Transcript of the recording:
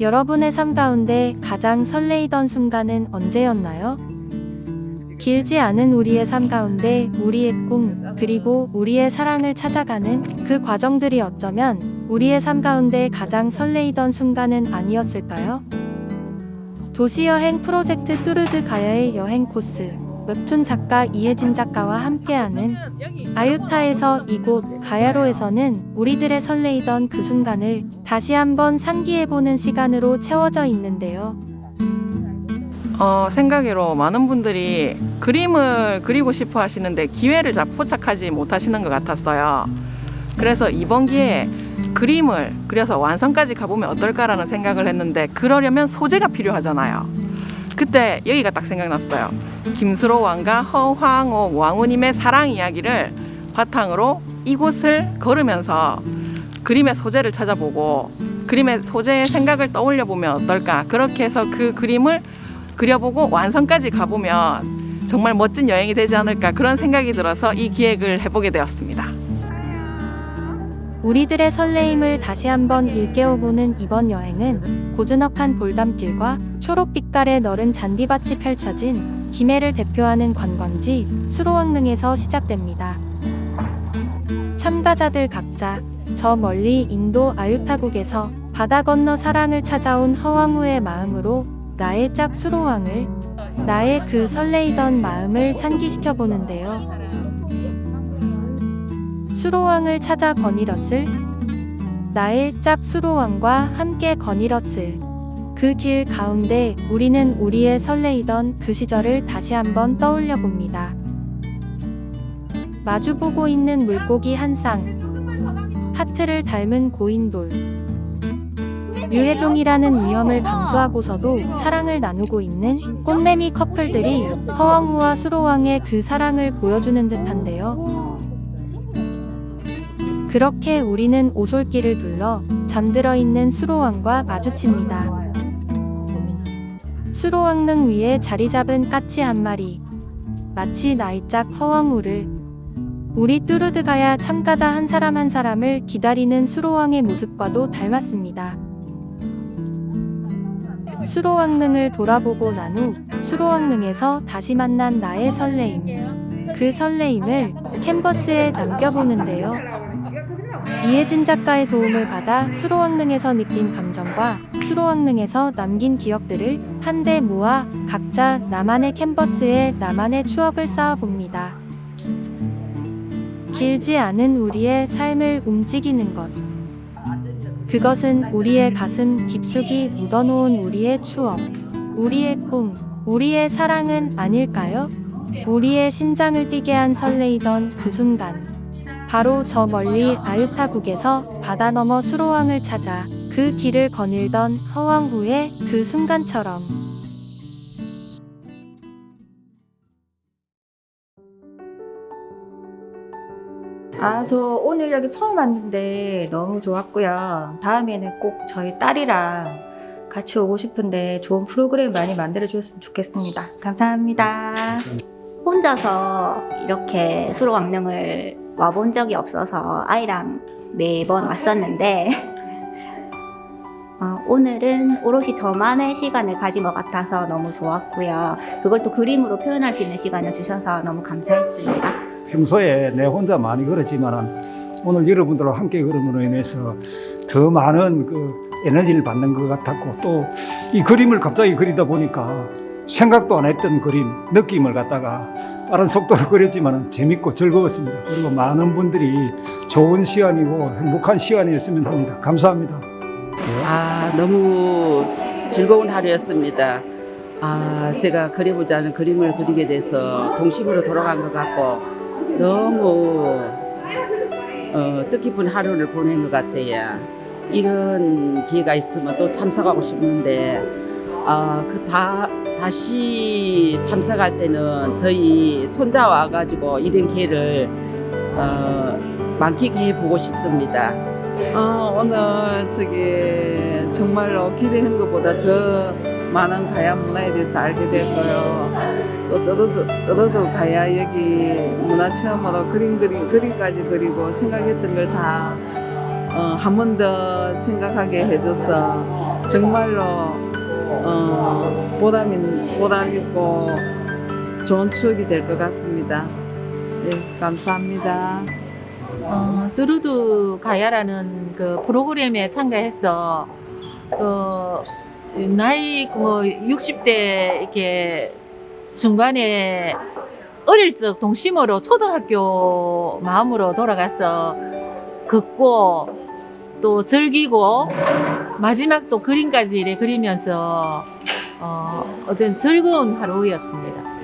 여러분의 삶 가운데 가장 설레이던 순간은 언제였나요? 길지 않은 우리의 삶 가운데 우리의 꿈, 그리고 우리의 사랑을 찾아가는 그 과정들이 어쩌면 우리의 삶 가운데 가장 설레이던 순간은 아니었을까요? 도시 여행 프로젝트 뚜르드 가야의 여행 코스, 웹툰 작가 이혜진 작가와 함께하는 아유타에서 이곳 가야로에서는 우리들의 설레이던 그 순간을 다시 한번 상기해보는 시간으로 채워져 있는데요. 어, 생각으로 많은 분들이 그림을 그리고 싶어 하시는데 기회를 잘 포착하지 못하시는 것 같았어요. 그래서 이번 기회에 그림을 그려서 완성까지 가보면 어떨까라는 생각을 했는데 그러려면 소재가 필요하잖아요. 그때 여기가 딱 생각났어요. 김수로 왕과 허황옥 왕후님의 사랑 이야기를 바탕으로 이곳을 걸으면서 그림의 소재를 찾아보고 그림의 소재의 생각을 떠올려 보면 어떨까 그렇게 해서 그 그림을 그려보고 완성까지 가보면 정말 멋진 여행이 되지 않을까 그런 생각이 들어서 이 기획을 해보게 되었습니다. 우리들의 설레임을 다시 한번 일깨워보는 이번 여행은 고즈넉한 볼담길과 초록빛깔의 너른 잔디밭이 펼쳐진 김해를 대표하는 관광지 수로왕릉에서 시작됩니다. 참가자들 각자 저 멀리 인도 아유타국에서 바다 건너 사랑을 찾아온 허왕우의 마음으로 나의 짝 수로왕을 나의 그 설레이던 마음을 상기시켜 보는데요. 수로왕을 찾아 거닐었을 나의 짝 수로왕과 함께 거닐었을 그 길 가운데 우리는 우리의 설레이던 그 시절을 다시 한번 떠올려 봅니다. 마주보고 있는 물고기 한 쌍, 하트를 닮은 고인돌, 유해종이라는 위험을 감수하고서도 사랑을 나누고 있는 꽃매미 커플들이 허왕우와 수로왕의 그 사랑을 보여주는 듯한데요. 그렇게 우리는 오솔길을 둘러 잠들어 있는 수로왕과 마주칩니다. 수로왕릉 위에 자리 잡은 까치 한 마리. 마치 나이짝 허왕우를 우리 뚜르드가야 참가자 한 사람 한 사람을 기다리는 수로왕의 모습과도 닮았습니다. 수로왕릉을 돌아보고 난 후 수로왕릉에서 다시 만난 나의 설레임. 그 설레임을 캔버스에 남겨보는데요. 이혜진 작가의 도움을 받아 수로왕릉에서 느낀 감정과 수로왕릉에서 남긴 기억들을 한데 모아 각자 나만의 캔버스에 나만의 추억을 쌓아봅니다. 길지 않은 우리의 삶을 움직이는 것. 그것은 우리의 가슴 깊숙이 묻어놓은 우리의 추억, 우리의 꿈, 우리의 사랑은 아닐까요? 우리의 심장을 뛰게 한 설레이던 그 순간. 바로 저 멀리 아유타국에서 바다 너머 수로왕을 찾아 그 길을 거닐던 허왕후의 그 순간처럼. 아, 저 오늘 여기 처음 왔는데 너무 좋았고요. 다음에는 꼭 저희 딸이랑 같이 오고 싶은데 좋은 프로그램 많이 만들어 주셨으면 좋겠습니다. 감사합니다. 혼자서 이렇게 수로왕릉을 와본 적이 없어서 아이랑 매번 왔었는데 어, 오늘은 오롯이 저만의 시간을 가진 것 같아서 너무 좋았고요. 그걸 또 그림으로 표현할 수 있는 시간을 주셔서 너무 감사했습니다. 평소에 내 혼자 많이 걸었지만 오늘 여러분들과 함께 걸음으로 인해서 더 많은 그 에너지를 받는 것 같았고 또 이 그림을 갑자기 그리다 보니까 생각도 안 했던 그림 느낌을 갖다가 빠른 속도로 그렸지만 재밌고 즐거웠습니다. 그리고 많은 분들이 좋은 시간이고 행복한 시간이었으면 합니다. 감사합니다. 아, 너무 즐거운 하루였습니다. 아, 제가 그려보자는 그림을 그리게 돼서 동심으로 돌아간 것 같고 너무 어, 뜻깊은 하루를 보낸 것 같아요. 이런 기회가 있으면 또 참석하고 싶은데 아, 그 다, 다시 참석할 때는 저희 손자 와가지고 이런 기회를 어, 만끽해 보고 싶습니다. 아, 오늘 저기 정말로 기대한 것보다 더 많은 가야 문화에 대해서 알게 됐고요. 또 떠도도, 떠도도 가야 여기 문화 체험으로 그림 그림 그림까지 그리고 생각했던 걸 다 어, 한번 더 생각하게 해줘서 정말로 어, 보람, 보람 있고 좋은 추억이 될 것 같습니다. 네, 감사합니다. 어, 두루두 가야라는 그 프로그램에 참가해서 그 나이 뭐 60대 이렇게 중반에 어릴 적 동심으로 초등학교 마음으로 돌아가서 걷고 또 즐기고 마지막 또 그림까지 이래 그리면서 어, 어떤 즐거운 하루였습니다.